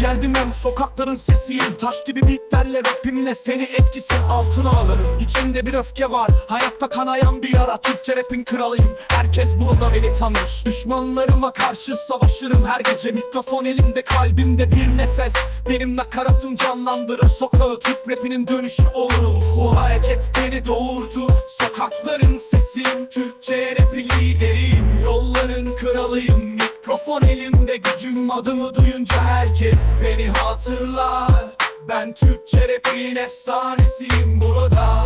Geldim hem sokakların sesiyim. Taş gibi beatlerle rapimle seni etkisi altına alırım. İçimde bir öfke var. Hayatta kanayan bir yara. Türkçe rapin kralıyım. Herkes burada beni tanır. Düşmanlarıma karşı savaşırım her gece. Mikrofon elimde kalbimde bir nefes. Benim nakaratım canlandırır. Sokağı Türk rapinin dönüşü olurum. Bu hareket beni doğurdu. Sokakların sesiyim. Türkçe rapin lideriyim. Yolların kralıyım Mikrofon elimde gücüm adımı duyunca herkes beni hatırlar. Ben Türkçe rapin efsanesiyim burada